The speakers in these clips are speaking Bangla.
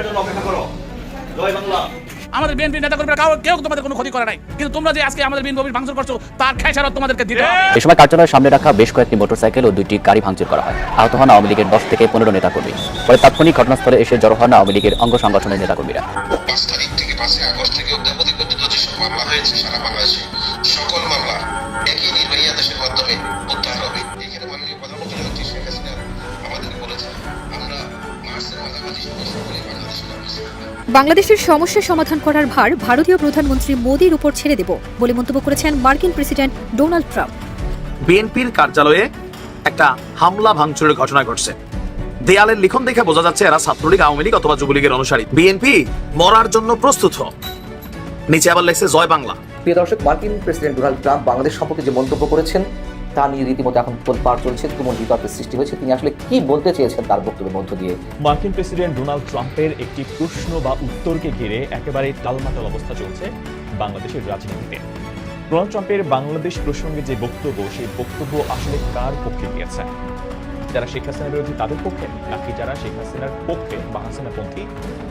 ফোনের জন্য অপেক্ষা করো। জয় বাংলা। আমাদের বিএনপি নেতা কর্মীরা কাউ কেউ তোমাদের কোনো ক্ষতি করে নাই। কিন্তু তোমরা যে আজকে আমাদের বিএনপি ভাঙচুর করছ তার খেসারত তোমাদেরকে দিতে হবে। এ সময় কার্যালয়ের সামনে রাখা বেশ কয়েকটি মোটরসাইকেল ও দুইটি গাড়ি ভাঙচুর করা হয়। আহত হন আওয়ামী লীগের দশ থেকে পনেরো নেতাকর্মী। পরে তাৎক্ষণিক ঘটনাস্থলে এসে জড়ো হন আওয়ামী লীগের অঙ্গ সংগঠনের নেতাকর্মীরা। পাঁচ তারিখ থেকে পাঁচই আগস্ট থেকে অদ্যাবধি পর্যন্ত যেসব মামলা হয়েছে সারা বাংলাদেশে সকল মামলা একই নির্বাহী আদেশের মাধ্যমে প্রত্যাহার হবে। এখানে মাননীয় প্রধানমন্ত্রী শেখ হাসিনা আমাদের বলেছেন আমরা মার্চের মাঝামাঝি সময় নামছি বাংলাদেশের সমস্যা সমাধান করার ভার ভারতীয় প্রধানমন্ত্রী মোদীর উপর ছেড়ে দেব বলে মন্তব্য করেছেন মার্কিন প্রেসিডেন্ট ডোনাল্ড ট্রাম্প। বিএনপির কার্যালয়ে একটা হামলা ভাঙচুরের ঘটনা ঘটছে। দেয়ালের লিখন দেখে বোঝা যাচ্ছে এরা ছাত্রলীগ আওয়ামী লীগ অথবা যুবলীগের অনুসারী। বিএনপি মরার জন্য প্রস্তুত। হ নিচে আবার লেখছে জয় বাংলা। প্রিয় দর্শক মার্কিন প্রেসিডেন্ট ডোনাল্ড ট্রাম্প বাংলাদেশ সম্পর্কে যে মন্তব্য করেছেন তা নিয়ে রীতিমতো এখন তোলপাড় চলছে, তুমুল বিতর্কের সৃষ্টি হয়েছে। তিনি আসলে কি বলতে চেয়েছেন তার বক্তব্যের মধ্য দিয়ে? মার্কিন প্রেসিডেন্ট ডোনাল্ড ট্রাম্পের একটি প্রশ্ন বা উত্তরকে ঘিরে একেবারে টালমাটাল অবস্থা চলছে বাংলাদেশের রাজনীতিতে। ডোনাল্ড ট্রাম্পের বাংলাদেশ প্রসঙ্গে যে বক্তব্য, সেই বক্তব্য আসলে কার পক্ষে গিয়েছে? যারা শেখ হাসিনার বিরোধী তাদের পক্ষে নাকি যারা শেখ হাসিনার পক্ষে বা হাসিনাপন্থী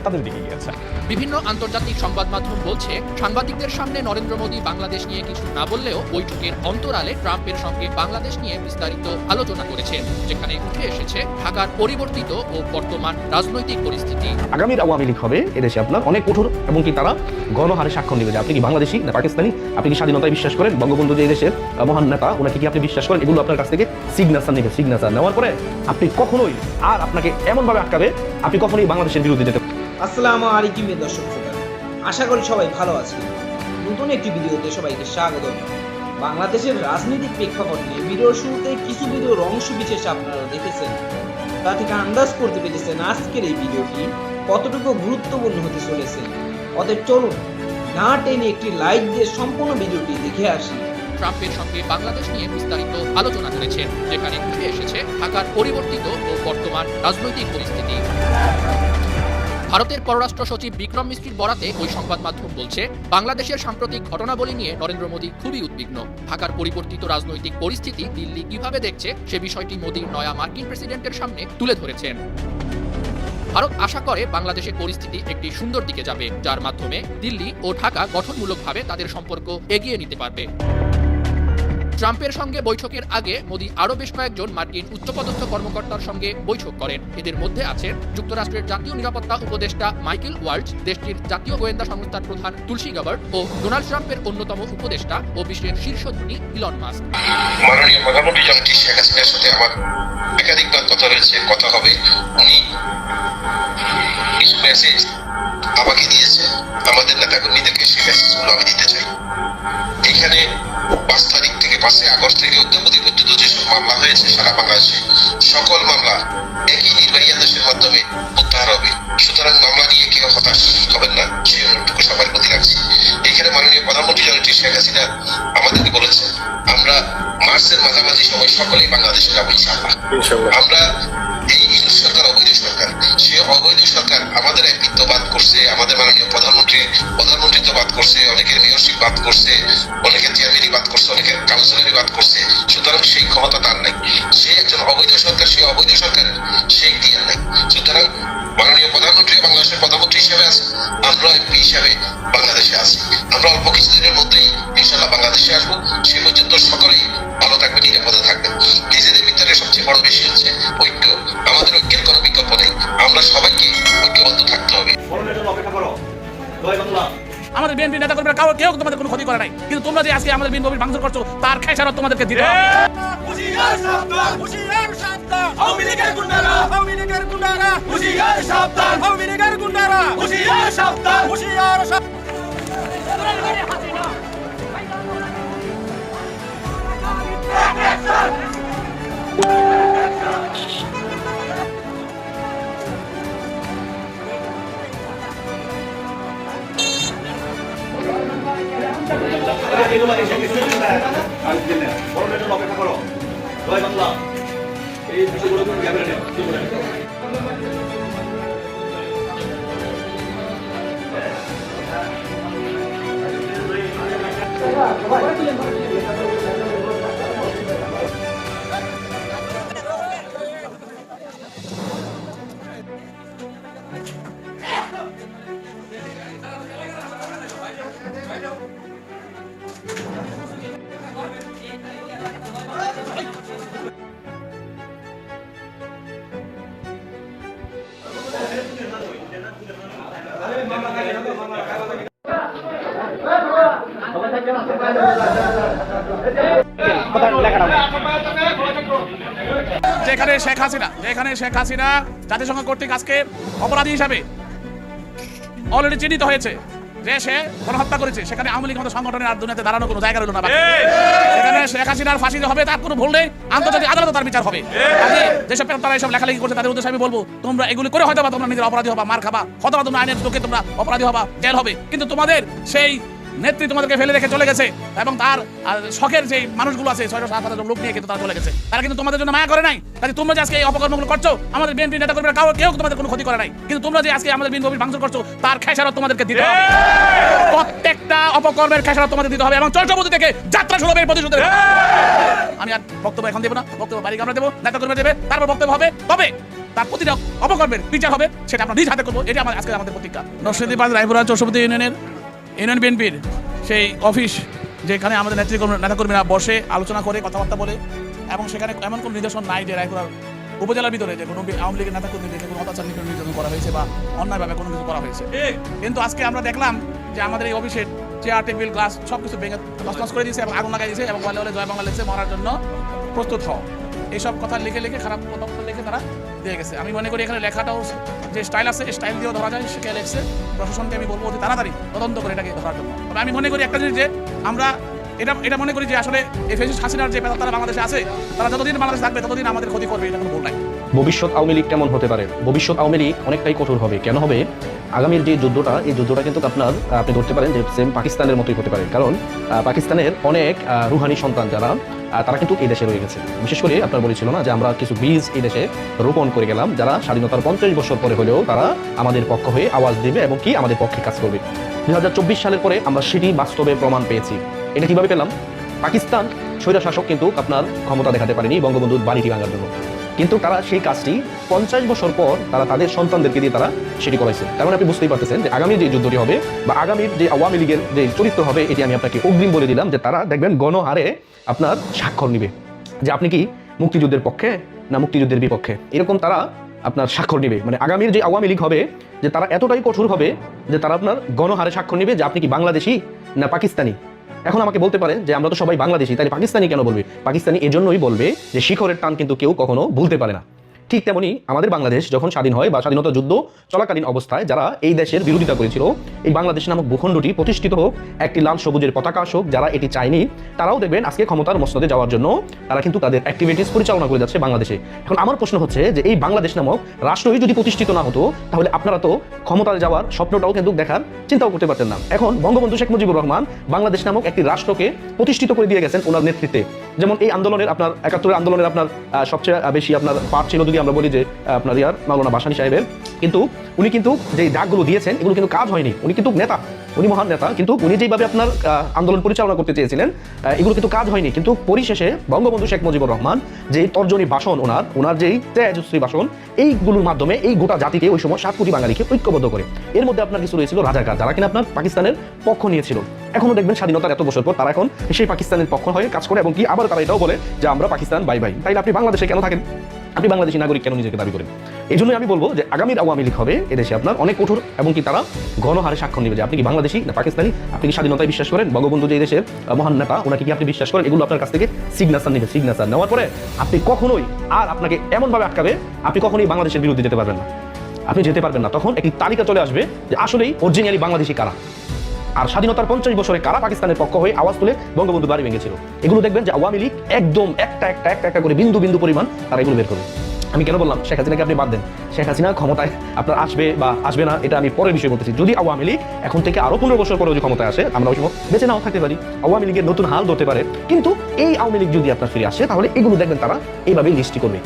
তাদের দিকে গিয়েছে। বিভিন্ন আন্তর্জাতিক সংবাদ মাধ্যম বলছে সাংবাদিকদের সামনে নরেন্দ্র মোদী বাংলাদেশ নিয়ে কিছু না বললেও বৈঠকের অন্তরালে ট্রাম্পের সঙ্গে বাংলাদেশ নিয়ে বিস্তারিত আলোচনা করেছেন যেখানে উঠে এসেছে ঢাকার পরিবর্তিত ও বর্তমান রাজনৈতিক পরিস্থিতি। আগামীর আওয়ামী লীগ হবে এদেশে আপনার অনেক কঠোর এবং কি তারা গণহারে স্বাক্ষর নেবে যে আপনি কি বাংলাদেশি না পাকিস্তানি? আপনি কি স্বাধীনতায় বিশ্বাস করেন? বঙ্গবন্ধু যে দেশের মহান নেতা ওনাকে কি আপনি বিশ্বাস করেন? এগুলো আপনার কাছ থেকে সিগনেচার নেবে সিগনেচার নেওয়ার পরে আপনি কখনোই আর আপনাকে এমনভাবে আটকাবে আপনি কখনোই বাংলাদেশের বিরুদ্ধে যেতে আসসালামু আলাইকুম দর্শক শ্রোতা। আশা করি সবাই ভালো আছেন। নতুন একটি ভিডিওতে সবাইকে স্বাগত। বাংলাদেশের রাজনৈতিক প্রেক্ষাপট নিয়ে ভিডিওর শুরুতে কিছু ভিডিওর অংশ বিশেষ আপনারা দেখেছেন। তা থেকে আন্দাজ করতে পেরেছেন আজকের এই ভিডিওটি কতটুকু গুরুত্বপূর্ণ হতে চলেছে। অতএব চলুন, না টেনে একটি লাইক দিয়ে সম্পূর্ণ ভিডিওটি দেখে আসি। ট্রাম্পের সঙ্গে বাংলাদেশ নিয়ে বিস্তারিত আলোচনা করেছেন যেখানে উঠে এসেছে ঢাকার পরিবর্তিত ও বর্তমান রাজনৈতিক পরিস্থিতি। ভারতের পররাষ্ট্র সচিব বিক্রম মিস্ত্রির বরাতে ওই সংবাদ মাধ্যম বলছে, বাংলাদেশের সাম্প্রতিক ঘটনাবলী নিয়ে নরেন্দ্র মোদী খুবই উদ্বিগ্ন। ঢাকার পরিবর্তিত রাজনৈতিক পরিস্থিতি দিল্লি কীভাবে দেখছে, সে বিষয়টি মোদীর নয়া মার্কিন প্রেসিডেন্টের সামনে তুলে ধরেছেন। ভারত আশা করে বাংলাদেশের পরিস্থিতি একটি সুন্দর দিকে যাবে, যার মাধ্যমে দিল্লি ও ঢাকা গঠনমূলকভাবে তাদের সম্পর্ক এগিয়ে নিতে পারবে। ট্রাম্পের সঙ্গে বৈঠকের আগে মোদি আরও বেশ কয়েকজন মার্কিন উচ্চপদস্থ কর্মকর্তার সঙ্গে বৈঠক করেন। এদের মধ্যে আছেন যুক্তরাষ্ট্রের জাতীয় নিরাপত্তা উপদেষ্টা মাইকেল ওয়ার্ল্ড দেশটির জাতীয় গোয়েন্দা সংস্থার প্রধান তুলসী গাবার্ট ও ডোনাল্ড ট্রাম্পের অন্যতম উপদেষ্টা ও বিশ্বের শীর্ষ ধনী ইলন মাস্ক। একাধিকবার কথা কথা হবে। উনি কিছু মেসেজ আমাকে দিয়েছে আমাদের নেতাকর্মীদেরকে সেই মেসেজগুলো আমি দিতে চাই। এখানে পাঁচ তারিখ থেকে পাঁচই আগস্ট থেকে অদ্যাবধি পর্যন্ত যেসব মামলা হয়েছে সারা বাংলাদেশে সকল মামলা একই নির্বাহী আদেশের মাধ্যমে প্রত্যাহার হবে। সুতরাং মামলা নিয়ে কেউ হতাশ হবেন না সেই অনুটুকু সবার প্রতি রাখছি। এখানে মাননীয় প্রধানমন্ত্রী জননেত্রী শেখ হাসিনা আমাদেরকে বলেছেন আমরা মার্চের মাঝামাঝি সময় সকলেই বাংলাদেশে যাব ইনশাআল্লাহ আমরা এই সরকার অবৈধ সরকার সে অবৈধ সরকার আমাদের এমপিত্ব বাদ করছে আমাদের মাননীয় প্রধানমন্ত্রী প্রধানমন্ত্রিত্ব বাদ করছে অনেকের মেয়রশিপ বাদ করছে অনেকের কাউন্সিলরই করছে, সুতরাং সেই ক্ষমতা তার নাই। সে একজন অবৈধ সরকার, সেই অবৈধ সরকারের সেই দিয়ে নাই। সুতরাং মাননীয় প্রধানমন্ত্রী বাংলাদেশের প্রধানমন্ত্রী হিসেবে আছে, আমরা এমপি হিসেবে বাংলাদেশে আছি। আমরা অল্প কিছুদিনের মধ্যেই ইনশাল্লাহ বাংলাদেশে আসব। সে পর্যন্ত সকলেই ভালো থাকবে, নিরাপদে থাকবে। নিজেদের ভিতরে সবচেয়ে বড় বেশি হচ্ছে ঐক্য। আমাদের ঐক্যের কোনো বিকল্প নেই। আমরা সবাইকে ঐক্যবদ্ধ থাকতে হবে। অপেক্ষা করো। জয় বাংলা। আমাদের বিএনপি নেতা কর্মীরা কাউ কেউ তোমাদের কোনো ক্ষতি করে নাই। কিন্তু তোমরা যে আজকে আমাদের বিএনপি ভাঙচুর করছ তার খেসারত তোমাদেরকে দিতে হবে। এগুলো এসে গেছে বড় মেয়েটা অপেক্ষা করো জয় বাংলা এই বিষয়গুলো ক্যামেরা Thank you. যেখানে শেখ হাসিনা, যেখানে শেখ হাসিনা জাতিসংঘ কর্তৃক আজকে অপরাধী হিসাবে অলরেডি চিহ্নিত হয়েছে যে সে গণহত্যা করেছে। সেখানে আওয়ামী লীগ মতো সংগঠনের আর দুনিয়াতে দাঁড়ানো কোনো জায়গা রইল না সেখানে শেখ হাসিনার ফাঁসি হবে, তার কোনো ভুল নেই। আন্তর্জাতিক আদালতে তার বিচার হবে। যেসব তারা এইসব লেখালেখি করছে, তাদের উদ্দেশ্যে আমি বলব, তোমরা এগুলি করে হয়তো বা তোমরা নিজের অপরাধী হবা, মার খাবা। হয়তো বা তোমরা, আইনের চোখে তোমরা অপরাধী হবা, জেল হবে। কিন্তু তোমাদের সেই নেত্রী তোমাদেরকে ফেলে রেখে চলে গেছে এবং তার শখের যে মানুষগুলো আছে ছয়শো সাত হাজার লোক নিয়ে কিন্তু তারা চলে গেছে। তারা কিন্তু তোমাদের জন্য মায়া করে নাই। কাজে তোমরা যে আজকে এই অপকর্মগুলো করছ আমাদের বিএনপি নেতা কর্মীরা কাউ কেউ তোমাদের কোনো ক্ষতি করে নাই। কিন্তু তোমরা যে আজকে আমাদের বিএনপি ভাঙচুর করছ তার খেসারত তোমাদেরকে দিতে হবে। প্রত্যেকটা অপকর্মের খেসারত তোমাদের দিতে হবে এবং চর্চাপতি থেকে যাত্রা শুরু হবে এই প্রতিশোধের। আমি আর বক্তব্য এখন দেবো না। বক্তব্য বাড়ি আমরা দেবো নেতা কর্মী দেবে তারপর বক্তব্য হবে তবে তার প্রতিটা অপকর্মের বিচার হবে সেটা আমরা নিজ হাতে করব। এটা আমার আজকে আমাদের প্রতিজ্ঞা। নরসিংদীবাদ রায়পুরা চৌষট্টি ইউনিয়নের ইউনিয়ন বিএনপির সেই অফিস যেখানে আমাদের নেতৃকর্মী নেতাকর্মীরা বসে আলোচনা করে কথাবার্তা বলে এবং সেখানে এমন কোনো নির্দেশন নাই যে রায়পুরার উপজেলার ভিতরে যে কোনো আওয়ামী লীগের নেতাকর্মীদেরকে কোনো অত্যাচার নির্যাতন করা হয়েছে বা অন্যায়ভাবে কোনো কিছু করা হয়েছে। কিন্তু আজকে আমরা দেখলাম যে আমাদের এই অফিসের চেয়ার টেবিল গ্লাস সব কিছু ভেঙে তসনস করে দিয়েছে এবং আগুন লাগাই দিয়েছে এবং বলে বলে জয় বাংলা লিখছে মরার জন্য প্রস্তুত হও। এইসব কথা লিখে লিখে খারাপ লিখে তারা, দিয়ে গেছে। আমি মনে করি এখানে লেখাটাও যে স্টাইল আছে স্টাইল দিয়েও ধরা যায় সেটা লেখছে। প্রশাসনকে আমি বলব অতি তাড়াতাড়ি তদন্ত করে এটাকে ধরার জন্য। তবে আমি মনে করি একটা জিনিস যে আমরা এটা এটা মনে করি যে আসলে এই ফেসিস হাসিনার যে তারা বাংলাদেশে আছে, তারা যতদিন বাংলাদেশে থাকবে, ততদিন আমাদের ক্ষতি করবে, এটা কোনো ভুল নাই। ভবিষ্যৎ আওয়ামী লীগ কেমন হতে পারে? ভবিষ্যৎ আওয়ামী লীগ অনেকটাই কঠোর হবে। কেন হবে? আগামীর যে যুদ্ধটা, এই যুদ্ধটা কিন্তু আপনার আপনি ধরতে পারেন যে সেম পাকিস্তানের মতোই হতে পারে। কারণ পাকিস্তানের অনেক রুহানি সন্তান যারা তারা কিন্তু এই দেশে রয়ে গেছে। বিশেষ করে আপনার বলেছিল না যে আমরা কিছু বীজ এই দেশে রোপণ করে গেলাম, যারা স্বাধীনতার পঞ্চাশ বছর পরে হলেও তারা আমাদের পক্ষ হয়ে আওয়াজ দেবে এবং কি আমাদের পক্ষে কাজ করবে। দু হাজার চব্বিশ সালের পরে আমরা সেটি বাস্তবে প্রমাণ পেয়েছি। এটা কীভাবে পেলাম? পাকিস্তান স্বৈরা শাসক কিন্তু আপনার ক্ষমতা দেখাতে পারেনি বঙ্গবন্ধুর বাড়িটি ভাঙার জন্য। কিন্তু তারা সেই কাজটি পঞ্চাশ বছর পর তারা তাদের সন্তানদেরকে দিয়ে তারা সেটি করাইছে। তার মানে আপনি বুঝতেই পারতেছেন যে আগামী যে যুদ্ধটি হবে বা আগামীর যে আওয়ামী লীগের যে চরিত্র হবে, এটি আমি আপনাকে অগ্রিম বলে দিলাম যে তারা দেখবেন গণহারে আপনার স্বাক্ষর নিবে। যে আপনি কি মুক্তিযুদ্ধের পক্ষে না মুক্তিযুদ্ধের বিপক্ষে? এরকম তারা আপনার স্বাক্ষর নিবে। মানে আগামীর যে আওয়ামী লীগ হবে, যে তারা এতটাই কঠোর হবে যে তারা আপনার গণহারে স্বাক্ষর নিবে যে আপনি কি বাংলাদেশি না পাকিস্তানি? এখন আমাকে বলতে পারেন যে আমরা তো সবাই বাংলাদেশি তাহলে পাকিস্তানি কেন বলবে? পাকিস্তানি এজন্যই বলবে যে শিখরের টান কিন্তু কেউ কখনো ভুলতে পারে না। ঠিক তেমনি আমাদের বাংলাদেশ যখন স্বাধীন হয় বা স্বাধীনতা যুদ্ধ চলাকালীন অবস্থায় যারা এই দেশের বিরোধিতা করেছিল, এই বাংলাদেশ নামক ভূখণ্ডটি প্রতিষ্ঠিত হোক, একটি লাল সবুজের পতাকা আসুক, যারা এটি চায়নি, তারাও দেখবেন আজকে ক্ষমতার মসনদে যাওয়ার জন্য তারা কিন্তু তাদের অ্যাক্টিভিটিস পরিচালনা করে যাচ্ছে বাংলাদেশে। এখন আমার প্রশ্ন হচ্ছে যে এই বাংলাদেশ নামক রাষ্ট্রই যদি প্রতিষ্ঠিত না হতো, তাহলে আপনারা তো ক্ষমতায় যাওয়ার স্বপ্নটাও কিন্তু দেখার চিন্তাও করতে পারতেন না। এখন বঙ্গবন্ধু শেখ মুজিবুর রহমান বাংলাদেশ নামক একটি রাষ্ট্রকে প্রতিষ্ঠিত করে দিয়ে গেছেন ওনার নেতৃত্বে। যেমন এই আন্দোলনের আপনার, একাত্তরের আন্দোলনের আপনার সবচেয়ে বেশি আপনার পাঠ ছিল যদি আমরা বলি যে আপনার ইয়ার মাওলানা বাসানি সাহেবের। কিন্তু উনি কিন্তু যে ডাকগুলো দিয়েছেন, এগুলো কিন্তু কাজ হয়নি। উনি কিন্তু নেতা। উনি মহান নেতা, কিন্তু উনি যেভাবে আপনার আন্দোলন পরিচালনা করতে চেয়েছিলেন এগুলো কিন্তু কাজ হয়নি। কিন্তু পরিশেষে বঙ্গবন্ধু শেখ মুজিবুর রহমান যে তর্জনী ভাষণ ওনার ওনার যেই তেজশ্রী ভাষণ, এইগুলোর মাধ্যমে এই গোটা জাতিকে ওই সময় সাত কোটি বাঙালিকে ঐক্যবদ্ধ করে। এর মধ্যে আপনার কিছু রয়েছিল রাজাকার, যারা কিনা আপনার পাকিস্তানের পক্ষ নিয়েছিল। এখনও দেখবেন স্বাধীনতার এত বছর পর তারা এখন সেই পাকিস্তানের পক্ষ হয়ে কাজ করে এবং কি আবার তারা এটাও বলে যে আমরা পাকিস্তান, বাই বাই। তাইলে আপনি বাংলাদেশে কেন থাকেন? আপনি বাংলাদেশি নাগরিক কেন নিজেকে দাবি করেন? এই জন্যই আমি বলব যে আগামীর আওয়ামী লীগ হবে এদেশে আপনার অনেক কঠোর এবং কি তারা গণহারে সাক্ষ্য নেবে যে আপনি কি বাংলাদেশি না পাকিস্তানি? আপনি কি স্বাধীনতায় বিশ্বাস করেন? বঙ্গবন্ধু যে দেশের মহান নেতা, ওনাকে কি আপনি বিশ্বাস করেন? এগুলো আপনার কাছ থেকে সিগনেচার নেবে সিগনেচার নেওয়ার পরে আপনি কখনোই আর আপনাকে এমনভাবে আটকাবে, আপনি কখনোই বাংলাদেশের বিরুদ্ধে যেতে পারবেন না। আপনি যেতে পারবেন না। তখন একটি তালিকা চলে আসবে যে আসলেই অরিজিনালি বাংলাদেশি কারা? আর স্বাধীনতার পঞ্চাশ বছরে কারা পাকিস্তানের পক্ষ হয়ে আওয়াজ তুলে বঙ্গবন্ধু বাড়ি ভেঙেছিল? এগুলো দেখবেন যে আওয়ামী লীগ একদম একটা একটা একটা একটা করে বিন্দু বিন্দু পরিমাণ তারা এগুলো বের করবে। আমি কেন বললাম? শেখ হাসিনাকে আপনি বাদ দেন। শেখ হাসিনা ক্ষমতায় আপনার আসবে বা আসবে না, এটা আমি পরের বিষয় বলতেছি। যদি আওয়ামী লীগ এখন থেকে আরও পনেরো বছর পরে যদি ক্ষমতায় আসে, আমরা ওই বেঁচে নাও থাকতে পারি। আওয়ামী লীগের নতুন হাল ধরতে পারে। কিন্তু এই আওয়ামী লীগ যদি আপনার ফিরে আসে, তাহলে এগুলো দেখবেন তারা এইভাবেই লিস্টি করবে।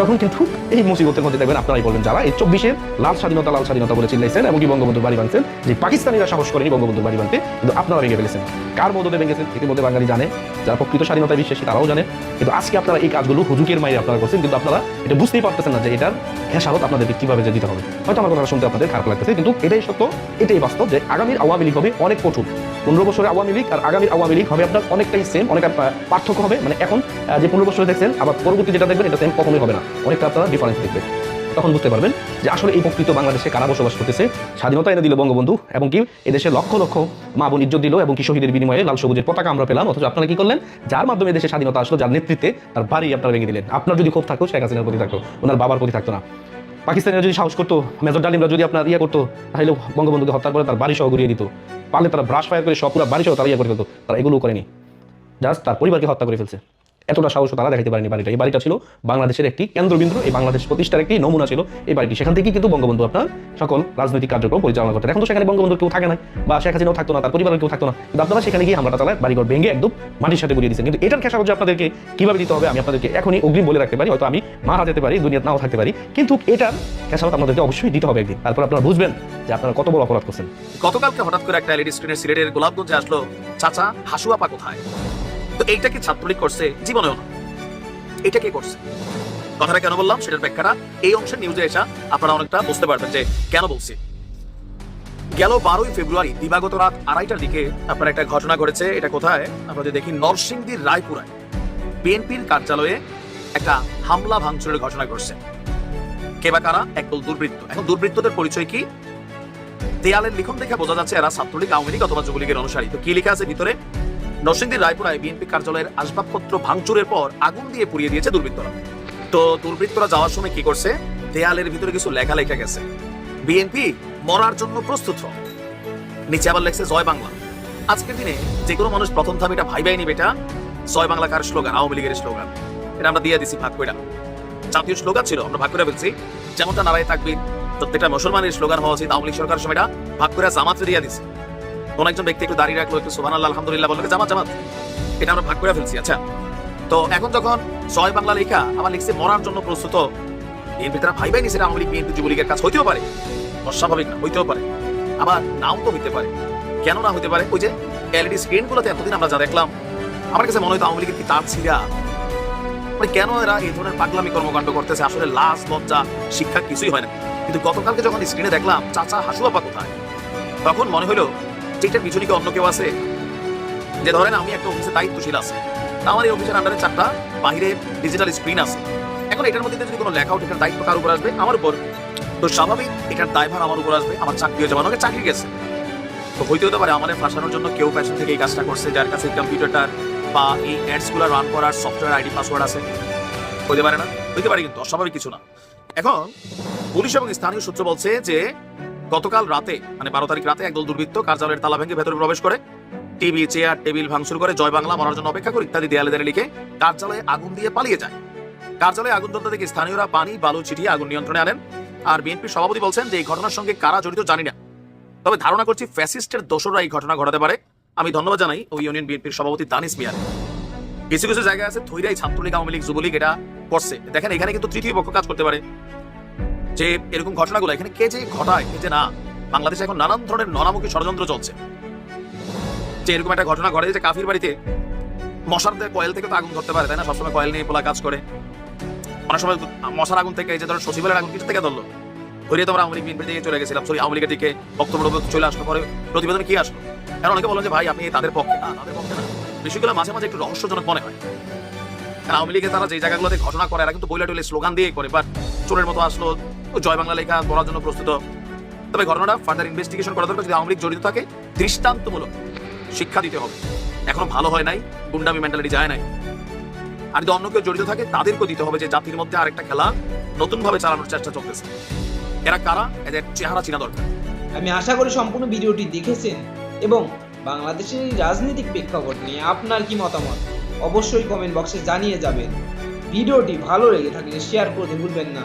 তখন কিন্তু এই মুসিবতের মধ্যে দেখবেন আপনারাই বলবেন যারা, এই চব্বিশের লাল স্বাধীনতা লাল স্বাধীনতা বলে চিল্লাইছেন এবং কি বঙ্গবন্ধুর বাড়ি ভাঙছেন যে পাকিস্তানিরা সাহস করেনি বঙ্গবন্ধুর বাড়ি ভাঙতে কিন্তু আপনারা ভেঙে ফেলেছেন। কার মধ্যে ভেঙেছেন ইতিমধ্যে বাঙালি জানে, যারা প্রকৃত স্বাধীনতা বিশ্বাসী তারাও জানে, কিন্তু আজকে আপনারা এই কাজগুলো হুজুকের মাইরে আপনারা করছেন, কিন্তু আপনারা এটা বুঝতেই পারতেছেন না যে এটার খেসারত আপনাদেরকে কীভাবে যে দিতে হবে। হয়তো আমার কথা শুনতে আপনাদের খারাপ লাগতেছে, কিন্তু এটাই সত্য, এটাই বাস্তব যে আগামীর আওয়ামী লীগ হবে অনেক কঠোর। পনেরো বছরের আওয়ামী লীগ আর আগামীর আওয়ামী লীগ হবে আপনার অনেকটাই সেম অনেক পার্থক্য হবে। মানে এখন যে পনেরো বছরে দেখছেন, আবার পরবর্তী যেটা দেখবেন, এটা সেম কখনোই হবে না। অনেকটা আপনারা ডিফারেন্স দেখবেন। তখন বুঝতে পারবেন যে আসলে এই প্রকৃত বাংলাদেশে কারা বসবাস করতেছে, স্বাধীনতা এনে দিল বঙ্গবন্ধু এবং কি এদেশে লক্ষ লক্ষ মা বোন ইজ্জত দিল এবং কি শহীদের বিনিময়ে লাল সবুজের পতাকা আমরা পেলাম, অথচ আপনারা কি করলেন? যার মাধ্যমে দেশে স্বাধীনতা আসলো, যার নেতৃত্বে তার বাড়ি আপনারা ভেঙে দিলেন। আপনার যদি ক্ষোভ থাকতো, শেখ হাসিনার প্রতি থাকতো, ওনার বাবার প্রতি থাকতো না। পাকিস্তানিরা যদি সাহস করতো, মেজর ডালিমরা যদি আপনার ইয়ে করতো, তাহলে বঙ্গবন্ধুকে হত্যা করে তার বাড়ি সহ ঘুরিয়ে দিত। পারলে তারা ব্রাশ ফায়ার করে সব পুরো বাড়ি সহ তারা ইয়ে করে ফেলতো। তারা এগুলোও করেনি। জাস্ট তার পরিবারকে হত্যা করে ফেলছে। এতটা সাহস তারা দেখাতে পারেনি বাড়িটা। এই বাড়িটা ছিল বাংলাদেশের একটি কেন্দ্রবিন্দু, এই বাংলাদেশ প্রতিষ্ঠার একটি নমুনা ছিল এই বাড়িটি। সেখান থেকেই কিন্তু বঙ্গবন্ধু আপনার সকল রাজনৈতিক কার্যক্রম পরিচালনা করতেন। এখন তো সেখানে বঙ্গবন্ধু কেউ থাকে না বা শেখ হাসিনাও থাকতো না, তার পরিবারের কেউ থাকতো না। কিন্তু আপনারা সেখানে গিয়ে হামলাটা চালায়, বাড়িঘর ভেঙে একদম মাটির সাথে গুলিয়ে দিচ্ছেন কিন্তু এটার খেসারত যে আপনাদেরকে কীভাবে দিতে হবে, আমি আপনাদেরকে এখনই অগ্রিম বলে রাখতে পারি। হয়তো আমি মারা যেতে পারি দুনিয়া নাও থাকতে পারি। কিন্তু এটার খেসারত আপনাদেরকে অবশ্যই দিতে হবে একদিন। তারপর আপনারা বুঝবেন যে আপনারা কত বড় অপরাধ করছেন। গতকালকে হঠাৎ করে একটা এলইডি স্ক্রিনের সিলেটের গোলাপগঞ্জে আসলো, চাচা, হাসুয়াপা কোথায়? তো এইটা কি ছাত্রলীগ করছে? জীবনেও না। এটা কে করছে? কথাটা কেন বললাম? সেটার ব্যাখ্যাটা এই অংশের নিউজে এসা আপনারা অনেকটা বুঝতে পারবেন যে কেন বলছি। গেল বারোই ফেব্রুয়ারি, দিবাগত রাত আড়াইটার দিকে আপনার একটা ঘটনা ঘটেছে। এটা কোথায়? আমরা যদি দেখি নরসিংদীর রায়পুরায়, বিএনপির কার্যালয়ে একটা হামলা ভাঙচুরের ঘটনা ঘটছে। কে বা কারা? একদল দুর্বৃত্ত। এখন দুর্বৃত্তদের পরিচয় কি? দেয়ালের লিখন দেখে বোঝা যাচ্ছে এরা ছাত্রলীগ, আওয়ামী লীগ অথবা যুবলীগের অনুসারী। তো কি লেখা আছে ভিতরে? নরসিংদীর রায়পুরায় বিএনপি কার্যালয়ের আসবাবপত্র ভাঙচুরের পর আগুন দিয়ে পুড়িয়ে দিয়েছে দুর্বৃত্তরা। তো দুর্বৃত্তরা যাওয়ার সময় কি করছে? দেয়ালের ভিতরে কিছু লেখা লেখা গেছে। বিএনপি মরার জন্য প্রস্তুত। নিচে আবার লেখছে, জয় বাংলা। আজকের দিনে যে কোনো মানুষ প্রথম ধাপ এটা ভাই ভাই নিবে এটা জয় বাংলা কার স্লোগান? আওয়ামী লীগের স্লোগান। এটা আমরা দিয়ে দিছি ভাগ করে জাতীয় স্লোগান ছিল, আমরা ভাগ করে ফেলছি। যেমনটা নারায় তাকবির, প্রত্যেকটা মুসলমানের স্লোগান হওয়া উচিত। আওয়ামী লীগ সরকার সময়টা ভাগ করে জামাতে দিয়ে দিছে। কোন একজন ব্যক্তি একটু দাঁড়িয়ে রাখল, একটু সুবান আল্লাহ আলহামদুলিল্লাহ বলল জামাত জামাত? এটা আমরা ভাগ করে ফেলছি আচ্ছা। তো এখন যখন জয় বাংলা লেখা আমার লিখছে, মরার জন্য প্রস্তুত, বিএনপি তারা ভাই ভাই নিছে আওয়ামী লীগ, বিএনপি যুবলীগের কাজ হইতেও পারে, অস্বাভাবিক না, হইতেও পারে। আবার নাও তো হইতে পারে। কেন না হইতে পারে? ওই যে এলইডি স্ক্রিন গুলোতে এতদিন আমরা যা দেখলাম, আমার কাছে মনে হতো আওয়ামী লীগের কি তার ছিঁড়া? মানে কেন এরা এই ধরনের পাগলামি কর্মকাণ্ড করতেছে? আসলে লাশ লজ্জা, শিক্ষা কিছুই হয় না। কিন্তু গতকালকে যখন স্ক্রিনে দেখলাম, চাচা হাসুয়াপা কোথায়? তখন মনে হলো যে এটার পিছনে কি অন্য কেউ আছে? যে ধরেন আমি একটা অফিসে দায়িত্বশীল আছে আমার এই অফিসের আন্ডারে চারটা বাহিরে ডিজিটাল স্ক্রিন আছে। এখন এটার মধ্যে যদি কোনো লেখা এটার দায়িত্ব কার উপর আসবে? আমার উপর। তো স্বাভাবিক এটার দায়ভার আমার উপর আসবে, আমার চাকরি হয়ে যাবে, আমাকে চাকরি গেছে। তো হইতে হতে পারে আমাদের ফাঁসানোর জন্য কেউ প্যাশন থেকে এই কাজটা করছে, যার কাছে কম্পিউটারটার বা এই অ্যাডসগুলো রান করার সফটওয়্যার আইডি পাসওয়ার্ড আছে। হইতে পারে না, হইতে পারে কিন্তু অস্বাভাবিক কিছু না। এখন পুলিশ এবং স্থানীয় সূত্র বলছে যে গতকাল রাতে মানে বারো তারিখ রাতে একদল দুর্বৃত্ত কার্যালয়ের তালা ভেঙে ভেতরে প্রবেশ করে, টিভি, চেয়ার, টেবিল ভাঙচুর করে জয় বাংলা মরার জন্য অপেক্ষা করে ইত্যাদি দেয়ালে দেয়ালে লিখে কার্যালয়ে আগুন দিয়ে পালিয়ে যায়। কার্যালয়ে আগুন জ্বলতে দেখে স্থানীয়রা পানি, বালু ছিটিয়ে আগুন নিয়ন্ত্রণে আনেন আর বিএনপির সভাপতি বলছেন যে এই ঘটনার সঙ্গে কারা জড়িত জানি না। তবে ধারণা করছি ফ্যাসিস্টের দোষরা এই ঘটনা ঘটাতে পারে। আমি ধন্যবাদ জানাই ওই ইউনিয়ন বিএনপির সভাপতি দানিস মিয়ার। কিছু কিছু জায়গায় আছে থৈরাই ছাত্রলীগ, আওয়ামী লীগ, যুবলীগ, এটা করছে। দেখেন এখানে কিন্তু তৃতীয় পক্ষ কাজ করতে পারে। যে এরকম ঘটনাগুলো এখানে কে যে ঘটায়, কে যে না, বাংলাদেশে এখন নানান ধরনের নরামুখী ষড়যন্ত্র চলছে। যে এরকম একটা ঘটনা ঘটে যে কাফির বাড়িতে মশার কয়েল থেকে তো আগুন ধরতে পারে, তাই না? সবসময় কয়েল নিয়ে পোলা কাজ করে। অনেক সময় মশার আগুন থেকে এই যে ধরো সচিবের আগুন কিছু থেকে ধরলো। ধরিয়ে তোমরা আওয়ামী লীগ, বিএনপি দিকে চলে গেছিলাম। সরি, আওয়ামী লীগের দিকে বক্তব্য চলে আসলো, পরে প্রতিবেদন কি আসলো? কারণ অনেকে বলেন যে, ভাই, আপনি তাদের পক্ষে না, তাদের পক্ষে না। বিষয়গুলো মাঝে মাঝে একটু রহস্যজনক মনে হয়। কারণ আওয়ামী তারা যে জায়গাগুলোতে ঘটনা করে, এরা কিন্তু বইলা টইলে স্লোগান দিয়ে করে বাট চোরের মতো আসলো জয় বাংলা লেখা করার জন্য প্রস্তুত। তবে ঘটনাটা ফার্দার ইনভেস্টিগেশন করা দরকার যদি আওয়ামী লীগ জড়িত থাকে, দৃষ্টান্তমূলক শিক্ষা দিতে হবে। এখনও ভালো হয় নাই, গুন্ডামি মেন্টালিটি যায় নাই। আর যদি অন্য কেউ জড়িত থাকে, তাদেরকেও দিতে হবে যে জাতির মধ্যে আরেকটা খেলা নতুন ভাবে চালানোর চেষ্টা চলতেছে। এরা কারা? এদের চেহারা চিনা দরকার। আমি আশা করি সম্পূর্ণ ভিডিওটি দেখেছেন এবং বাংলাদেশের রাজনৈতিক প্রেক্ষাপট নিয়ে আপনার কি মতামত? অবশ্যই কমেন্ট বক্সে জানিয়ে যাবেন। ভিডিওটি ভালো লেগে থাকলে শেয়ার করতে ভুলবেন না।